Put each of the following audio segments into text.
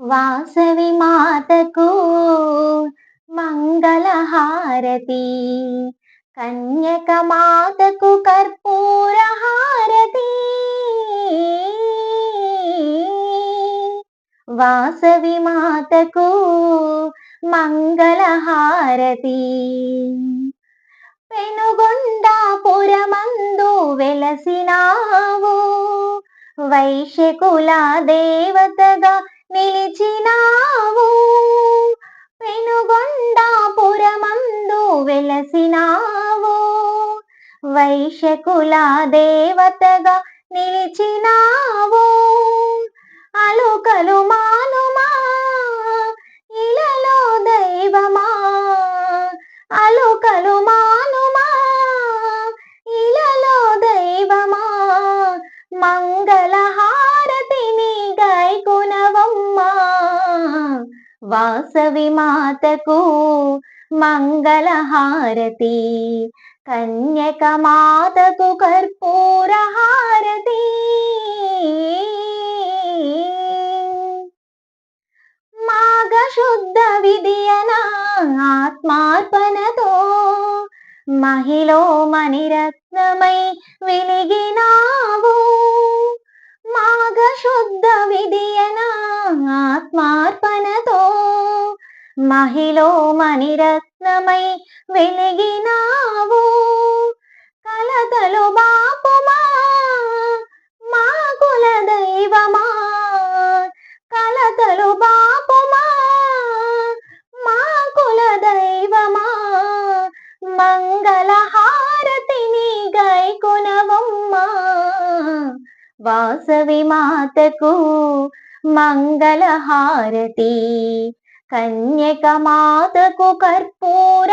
వాసవి మాతకు మంగళహారతి కన్యక మాతకు కర్పూర హారతి వాసవి మాతకు మంగళహారతి. పెనుగొండాపురమందు వెలసినావు వైశ్యకుల దేవతగా నిలిచినావు పెనుగొండాపురమందు వెలసినావు. వైశకుల దేవతగా నిలిచినావు. అలుకలు మానుమా ఇలలో దైవమా. అలుకలు మానుమా ఇలలో దైవమా. మంగ వాసవి మాతకు మంగళహారతి. కన్యక మాతకు కర్పూరహారతి. మాఘశుద్ధ విధియన ఆత్మార్పణతో మహిళో మణిరత్నమై విలిగినావు. మాఘశుద్ధ విధియ మహిళో మణిరత్నమై వెలిగినావు. కలతలు బాపుమా మా కుల దైవమా. కలతలు బాపుమా మా కుల దైవమా. మంగళహారతిని గైకునవమ్మా వాసవి మాతకు మంగళహారతి. కన్యక మాతకు కర్పూర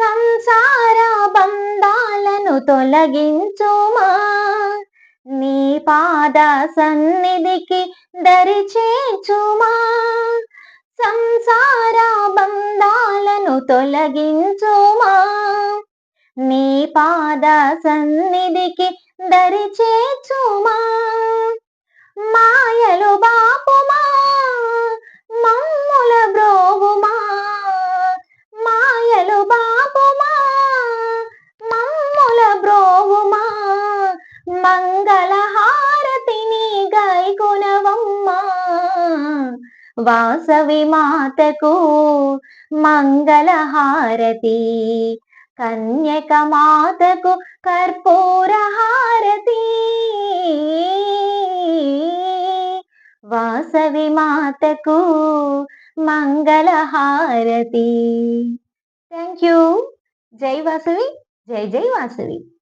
సంసార బంధాలను తొలగించుమా. నీ పాద సన్నిధికి దరిచేచుమా సంసార బంధాలను తొలగించుమా. నీ పాద సన్నిధికి దరి చేర్చుమా మాయలు బాపుమా? మమ్ముల బ్రోగుమా మాయలు బాపుమా? మమ్ముల బ్రోగుమా మంగళహారతిని గైకునవమ్మా వాసవి మాతకు మంగళహారతి కన్యక మాతకు కర్పూర వాసవి మాతకు మంగళహారతి. థ్యాంక్ యూ జై వాసవి జై జై వాసవి.